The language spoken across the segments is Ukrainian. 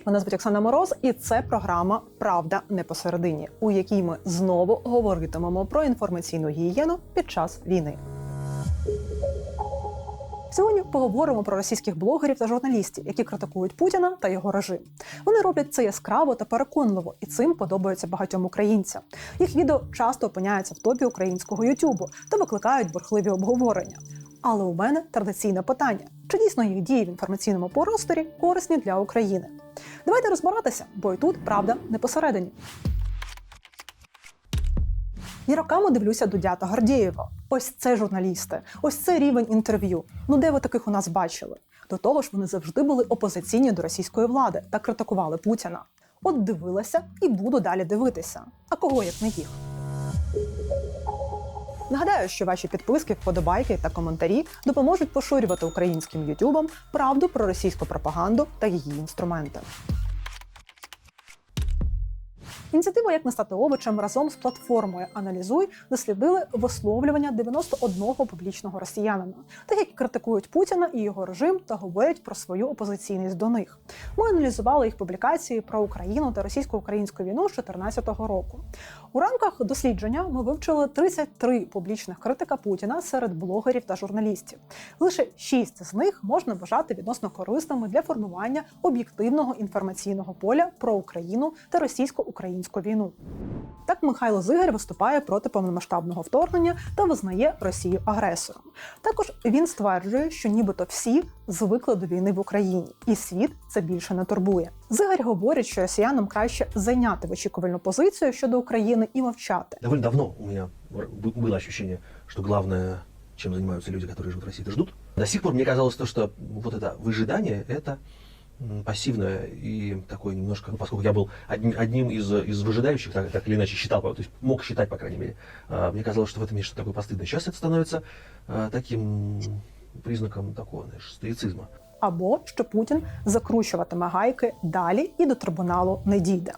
Привіт, мене звуть Оксана Мороз, і це програма Правда не посередині, у якій ми знову говоритимемо про інформаційну гігієну під час війни. Сьогодні поговоримо про російських блогерів та журналістів, які критикують Путіна та його режим. Вони роблять це яскраво та переконливо, і цим подобається багатьом українцям. Їх відео часто опиняються в топі українського Ютубу та викликають бурхливі обговорення. Але у мене традиційне питання: чи дійсно їх дії в інформаційному просторі корисні для України? Давайте розбиратися, бо і тут правда не посередині. Я роками дивлюся Дудя та Гордєєва. Ось це журналісти, ось це рівень інтерв'ю. Ну де ви таких у нас бачили? До того ж, вони завжди були опозиційні до російської влади та критикували Путіна. От дивилася і буду далі дивитися. А кого як не їх? Нагадаю, що ваші підписки, вподобайки та коментарі допоможуть поширювати українським ютубам правду про російську пропаганду та її інструменти. Ініціатива як не стати овочем разом з платформою Аналізуй дослідили висловлювання 91 публічного росіянина, тих, які критикують Путіна і його режим та говорять про свою опозиційність до них. Ми аналізували їх публікації про Україну та російсько-українську війну з 2014 року. У рамках дослідження ми вивчили 33 публічних критика Путіна серед блогерів та журналістів. Лише 6 з них можна вважати відносно корисними для формування об'єктивного інформаційного поля про Україну та російсько-українську війну. Так Михайло Зигарь виступає проти повномасштабного вторгнення та визнає Росію агресором. Також він стверджує, що нібито всі звикли до війни в Україні, і світ це більше не турбує. Зигарь говорить, що росіянам краще зайняти вичікувальну позицію щодо України і мовчати. Довольно давно у меня б- было ощущение, что главное, чем занимаются люди, которые живут в России, это ждут. До сих пор мне казалось то, что вот это выжидание, это м, пассивное и такое немножко, ну, поскольку я был одним, одним из, из выжидающих, так, так или иначе считал, то есть мог считать, по крайней мере, а, мне казалось, что в этом есть что-то такое постыдное. Сейчас это становится а, таким признаком такого, знаешь, стоицизма. або що Путін закручуватиме гайки далі і до трибуналу не дійде.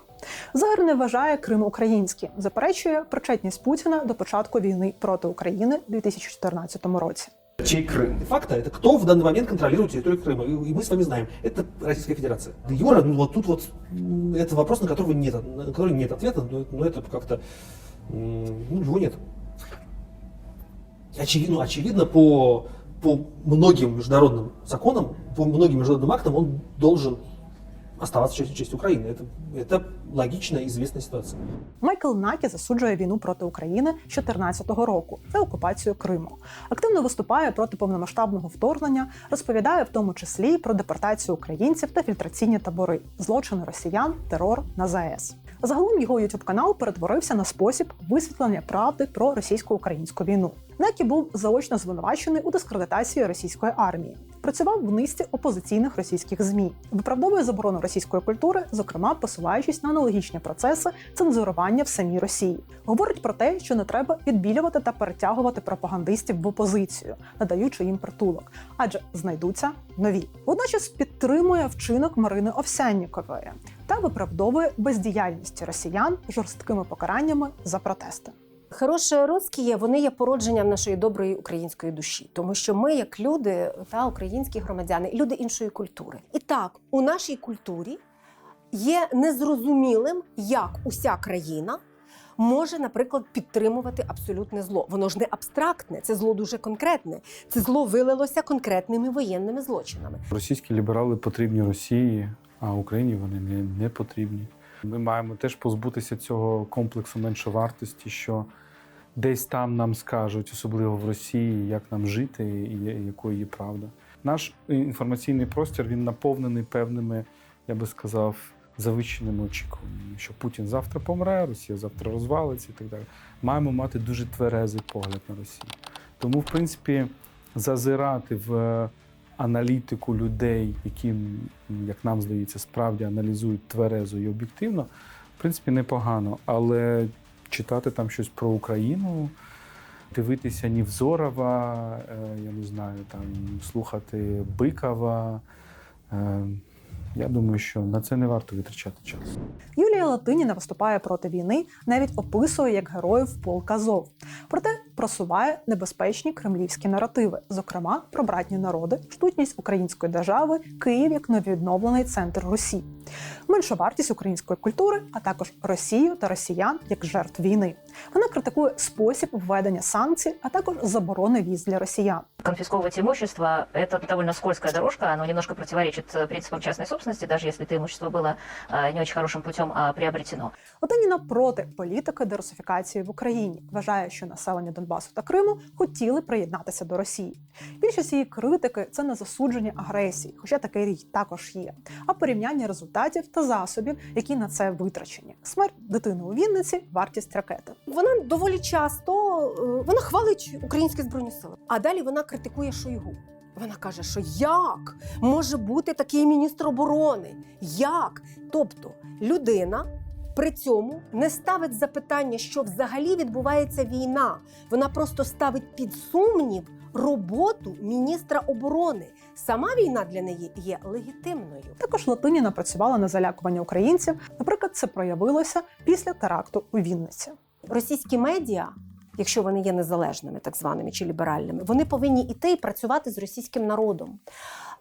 Загар не вважає Крим українським, заперечує причетність Путіна до початку війни проти України у 2014 році. Чей Крым? Де-факто это кто в данный момент контролирует территорию Крыма? И мы с вами знаем, это Российская Федерация. Де Юра, ну вот тут вот это вопрос, на которого нет, на который нет ответа, но, но это как-то, ну, его нет. Очевидно, очевидно по, по многим международным законам, по многим международным актам он должен оставаться частью, частью Украины. Это, это логичная, известная ситуация. Майкл Накі засуджує війну проти України з 2014 року та окупацію Криму. Активно виступає проти повномасштабного вторгнення, розповідає в тому числі про депортацію українців та фільтраційні табори, злочини росіян, терор на ЗАЕС. Загалом його youtube канал перетворився на спосіб висвітлення правди про російсько-українську війну. Накі був заочно звинувачений у дискредитації російської армії. Працював в низці опозиційних російських змі, виправдовує заборону російської культури, зокрема посилаючись на аналогічні процеси цензурування в самій Росії. Говорить про те, що не треба відбілювати та перетягувати пропагандистів в опозицію, надаючи їм притулок, адже знайдуться нові. Водночас підтримує вчинок Марини Овсяннікової та виправдовує бездіяльність росіян жорсткими покараннями за протести. Хороші русські, вони є породженням нашої доброї української душі, тому що ми, як люди та українські громадяни, люди іншої культури. І так, у нашій культурі є незрозумілим, як уся країна може, наприклад, підтримувати абсолютне зло. Воно ж не абстрактне, це зло дуже конкретне. Це зло вилилося конкретними воєнними злочинами. Російські ліберали потрібні Росії, а Україні вони не, не потрібні. Ми маємо теж позбутися цього комплексу меншовартості, що десь там нам скажуть, особливо в Росії, як нам жити і якою є правда. Наш інформаційний простір він наповнений певними, я би сказав, завищеними очікуваннями, що Путін завтра помре, Росія завтра розвалиться і так далі. Маємо мати дуже тверезий погляд на Росію. Тому, в принципі, зазирати в аналітику людей, які, як нам здається, справді аналізують тверезо і об'єктивно, в принципі, непогано. Але читати там щось про Україну, дивитися Нівзорова, е, я не знаю, там слухати Бикова. е, Я думаю, що на це не варто витрачати час. Юлія Латиніна виступає проти війни, навіть описує як героїв полк Азов. Проте просуває небезпечні кремлівські наративи, зокрема про братні народи, штутність української держави, Київ як нововідновлений центр Русі, меншовартість української культури, а також Росію та росіян як жертв війни. Вона критикує спосіб введення санкцій, а також заборони віз для росіян. Конфисковывать имущество – это довольно скользкая дорожка, оно немножко противоречит э, принципам частной собственности, даже если это имущество было э, не очень хорошим путем а, приобретено. Латиніна проти політики дерусифікації в Україні вважає, що населення Донбасу та Криму хотіли приєднатися до Росії. Більшість її критики це не засудження агресії, хоча такий рій також є, а порівняння результатів та засобів, які на це витрачені. Смерть дитини у Вінниці, вартість ракети. Вона доволі часто е, вона хвалить українські збройні сили. А далі вона критикує Шойгу. Вона каже, що як може бути такий міністр оборони? Як? Тобто людина при цьому не ставить запитання, що взагалі відбувається війна. Вона просто ставить під сумнів роботу міністра оборони. Сама війна для неї є легітимною. Також Латиніна працювала на залякування українців. Наприклад, це проявилося після теракту у Вінниці. російські медіа, якщо вони є незалежними, так званими чи ліберальними, вони повинні іти і працювати з російським народом.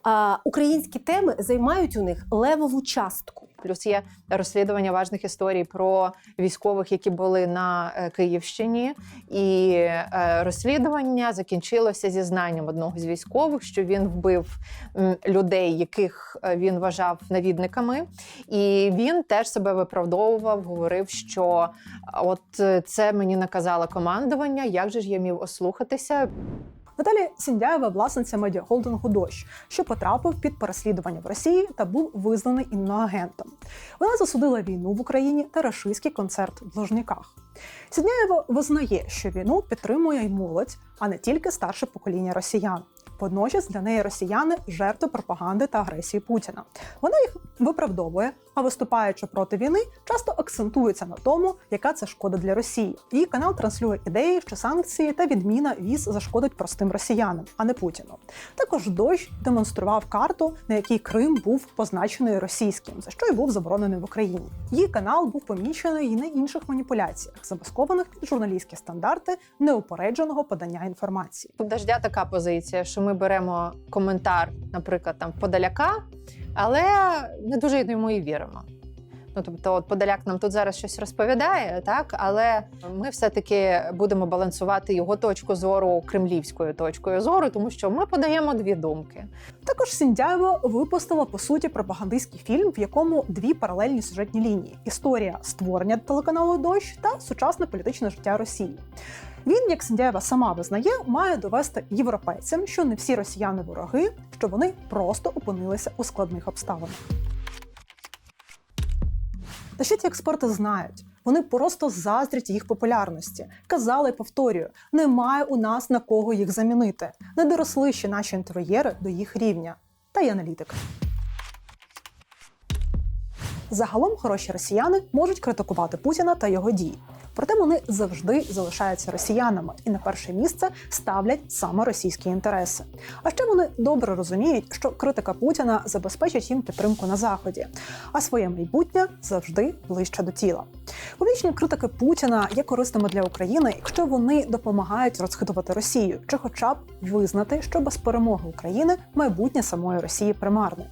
А українські теми займають у них левову частку. Плюс є розслідування важних історій про військових, які були на е, Київщині, і е, розслідування закінчилося зізнанням одного з військових, що він вбив людей, яких е, він вважав навідниками. І він теж себе виправдовував, говорив, що от це мені наказало командування. Як же ж я міг ослухатися? Наталі Сіндяєва власниця медіахолдингу Дощ, що потрапив під переслідування в Росії та був визнаний іноагентом. Вона засудила війну в Україні та рашистський концерт в Ложниках. Сідняєва визнає, що війну підтримує й молодь, а не тільки старше покоління росіян. Водночас для неї росіяни жертви пропаганди та агресії Путіна. Вона їх виправдовує, а виступаючи проти війни, часто акцентується на тому, яка це шкода для Росії. Її канал транслює ідеї, що санкції та відміна віз зашкодить простим росіянам, а не Путіну. Також дощ демонстрував карту, на якій Крим був позначений російським, за що й був заборонений в Україні. Її канал був помічений і на інших маніпуляціях, замаскованих під журналістські стандарти неупередженого подання інформації. Дождя така позиція, що ми беремо коментар, наприклад, там Подаляка, але не дуже йому і віримо. Ну, тобто, от Подоляк нам тут зараз щось розповідає, так але ми все-таки будемо балансувати його точку зору кремлівською точкою зору, тому що ми подаємо дві думки. Також Сіндяєва випустила по суті пропагандистський фільм, в якому дві паралельні сюжетні лінії: історія створення телеканалу Дощ та сучасне політичне життя Росії. Він, як Сіндяєва сама визнає, має довести європейцям, що не всі росіяни вороги, що вони просто опинилися у складних обставинах. Та ще ті експерти знають. Вони просто заздрять їх популярності. Казали повторюю: немає у нас на кого їх замінити. Не доросли ще наші інтер'єри до їх рівня. Та й аналітики. Загалом хороші росіяни можуть критикувати Путіна та його дії. Проте вони завжди залишаються росіянами і на перше місце ставлять саме російські інтереси. А ще вони добре розуміють, що критика Путіна забезпечить їм підтримку на заході, а своє майбутнє завжди ближче до тіла. Публічні критики Путіна є корисними для України, якщо вони допомагають розхитувати Росію, чи хоча б визнати, що без перемоги України майбутнє самої Росії примарне.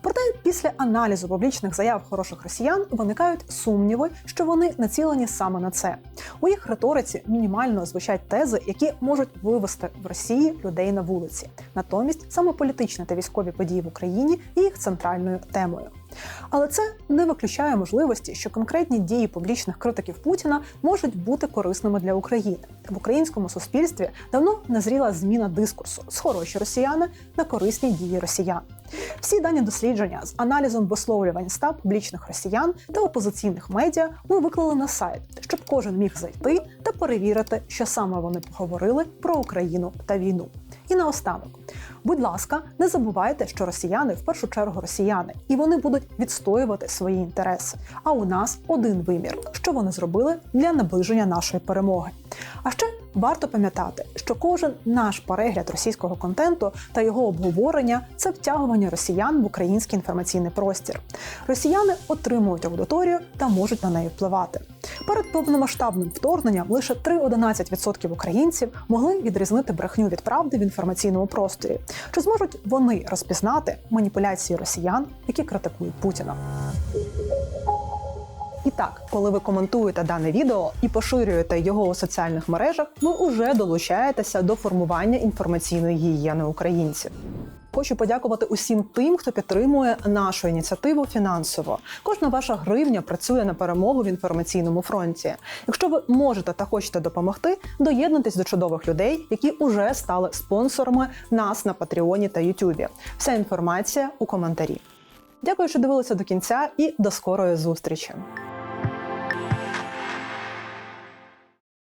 Проте після аналізу публічних заяв хороших росіян виникають сумніви, що вони націлені саме на це. У їх риториці мінімально звучать тези, які можуть вивести в Росії людей на вулиці. Натомість саме політичні та військові події в Україні є їх центральною темою. Але це не виключає можливості, що конкретні дії публічних критиків Путіна можуть бути корисними для України. В українському суспільстві давно назріла зміна дискурсу з хороші росіяни на корисні дії росіян. Всі дані дослідження з аналізом висловлювань ста публічних росіян та опозиційних медіа ми виклали на сайт, щоб кожен міг зайти та перевірити, що саме вони поговорили про Україну та війну. І наостанок, будь ласка, не забувайте, що росіяни в першу чергу росіяни, і вони будуть відстоювати свої інтереси. А у нас один вимір, що вони зробили для наближення нашої перемоги. А ще варто пам'ятати, що кожен наш перегляд російського контенту та його обговорення це втягування росіян в український інформаційний простір. Росіяни отримують аудиторію та можуть на неї впливати. Перед повномасштабним вторгненням лише 3-11% українців могли відрізнити брехню від правди в інформаційному просторі. Чи зможуть вони розпізнати маніпуляції росіян, які критикують Путіна? І так, коли ви коментуєте дане відео і поширюєте його у соціальних мережах, ви уже долучаєтеся до формування інформаційної гігієни українців. Хочу подякувати усім тим, хто підтримує нашу ініціативу фінансово. Кожна ваша гривня працює на перемогу в інформаційному фронті. Якщо ви можете та хочете допомогти, доєднуйтесь до чудових людей, які уже стали спонсорами нас на Патреоні та Ютубі. Вся інформація у коментарі. Дякую, що дивилися до кінця, і до скорої зустрічі.